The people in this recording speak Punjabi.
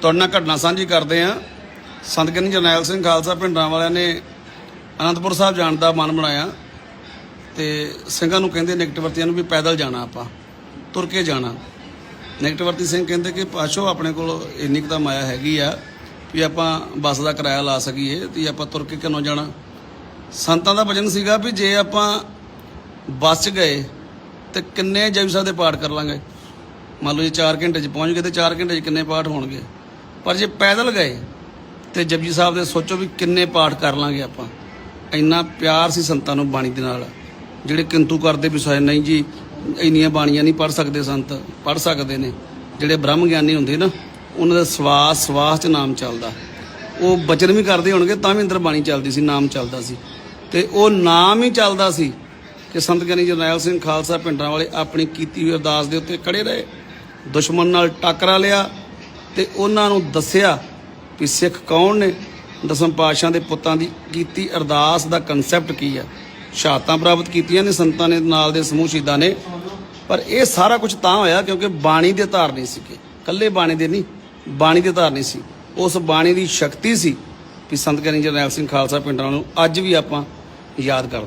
ਤੁਹਾਡੇ ਨਾਲ ਘਟਨਾ ਸਾਂਝੀ ਕਰਦੇ ਆ ਸੰਤ ਗਿਆਨੀ ਜਰਨੈਲ ਸਿੰਘ ਖਾਲਸਾ ਪਿੰਡਾਂ ਵਾਲਿਆਂ ਨੇ ਅਨੰਦਪੁਰ ਸਾਹਿਬ ਜਾਣ ਦਾ ਮਨ ਬਣਾਇਆ ਤੇ ਸਿੰਘਾਂ ਨੂੰ ਕਹਿੰਦੇ ਨੈਗੇਟਿਵਰਤੀਆਂ ਨੂੰ ਵੀ ਪੈਦਲ ਜਾਣਾ ਆਪਾਂ, ਤੁਰ ਕੇ ਜਾਣਾ। ਨੈਗੇਟਿਵਰਤੀ ਸਿੰਘ ਕਹਿੰਦੇ ਕਿ ਪਾਸ਼ੋ ਆਪਣੇ ਕੋਲ ਇੰਨੀ ਕੁ ਤਾਂ ਮਾਇਆ ਹੈਗੀ ਆ ਵੀ ਆਪਾਂ ਬੱਸ ਦਾ ਕਿਰਾਇਆ ਲਾ ਸਕੀਏ ਤੇ ਆਪਾਂ ਤੁਰ ਕੇ ਕਿਉਂ ਜਾਣਾ। ਸੰਤਾਂ ਦਾ ਵਚਨ ਸੀਗਾ ਵੀ ਜੇ ਆਪਾਂ ਬੱਸ 'ਚ ਗਏ ਤੇ ਕਿੰਨੇ ਜਪਜੀ ਸਾਹਿਬ ਦੇ ਪਾਠ ਕਰ ਲਾਂਗੇ। ਮੰਨ ਲਓ ਜੇ 4 ਘੰਟੇ 'ਚ ਪਹੁੰਚ ਗਏ ਤੇ 4 ਘੰਟੇ 'ਚ ਕਿੰਨੇ ਪਾਠ ਹੋਣਗੇ? ਪਰ ਜੇ ਪੈਦਲ ਗਏ, ਤੇ ਜਪਜੀ ਸਾਹਿਬ ਦੇ ਸੋਚੋ ਵੀ ਕਿੰਨੇ ਪਾਠ ਕਰ ਲਾਂਗੇ ਆਪਾਂ। ਇੰਨਾ ਪਿਆਰ ਸੀ ਸੰਤਾਂ ਨੂੰ ਬਾਣੀ ਦੇ ਨਾਲ। ਜਿਹੜੇ ਕਿੰਤੂ ਕਰਦੇ ਵੀ ਸਾਇ ਨਹੀਂ ਜੀ, ਇੰਨੀਆਂ ਬਾਣੀਆਂ ਨਹੀਂ ਪੜ ਸਕਦੇ ਸੰਤ ਪੜ ਸਕਦੇ ਨੇ। ਜਿਹੜੇ ਬ੍ਰਹਮ ਗਿਆਨੀ ਹੁੰਦੇ ਨਾ, ਉਹਨਾਂ ਦਾ ਸਵਾਸ ਸਵਾਸ 'ਚ ਨਾਮ ਚੱਲਦਾ। ਉਹ ਬਚਨ ਵੀ ਕਰਦੇ ਹੋਣਗੇ, ਤਾਂ ਵੀ ਅੰਦਰ ਬਾਣੀ ਚੱਲਦੀ ਸੀ, ਨਾਮ ਚੱਲਦਾ ਸੀ। ਤੇ ਉਹ ਨਾਮ ਹੀ ਚੱਲਦਾ ਸੀ ਕਿ ਸੰਤ ਗਿਆਨੀ ਜਰਨੈਲ ਸਿੰਘ ਖਾਲਸਾ ਪਿੰਡਾਂ ਵਾਲੇ ਆਪਣੀ ਕੀਤੀ ਹੋਈ ਅਰਦਾਸ ਦੇ ਉੱਤੇ ਖੜੇ ਰਹੇ। ਦੁਸ਼ਮਣ ਨਾਲ ਟੱਕਰਾ ਲਿਆ ਤੇ ਉਹਨਾਂ ਨੂੰ ਦੱਸਿਆ ਕਿ ਸਿੱਖ ਕੌਣ ਨੇ? ਦਸਮ ਪਾਤਸ਼ਾਹ ਦੇ ਪੁੱਤਾਂ ਦੀ ਕੀਤੀ ਅਰਦਾਸ ਦਾ ਕਨਸੈਪਟ ਕੀ ਆ? ਸ਼ਹਾਦਤਾਂ ਪ੍ਰਾਪਤ ਕੀਤੀਆਂ ਨੇ, ਸੰਤਾਂ ਨੇ, ਨਾਲ ਦੇ ਸਮੂਹ ਸ਼ਹੀਦਾਂ ਨੇ। ਪਰ ਇਹ ਸਾਰਾ ਕੁਝ ਤਾਂ ਹੋਇਆ ਕਿਉਂਕਿ ਬਾਣੀ ਦੇ ਧਾਰ ਨਹੀਂ ਸੀਗੇ। ਕੱਲੇ ਬਾਣੀ ਦੇ ਨਹੀਂ, ਬਾਣੀ ਦੇ ਧਾਰ ਨਹੀਂ ਸੀ। ਉਸ ਬਾਣੀ ਦੀ ਸ਼ਕਤੀ ਸੀ ਕਿ ਸੰਤ ਗਿਆਨੀ ਜਰਨੈਲ ਸਿੰਘ ਖਾਲਸਾ ਪਿੰਡਾਂ ਨੂੰ ਅੱਜ ਵੀ ਆਪਾਂ ਯਾਦ ਕਰਦੇ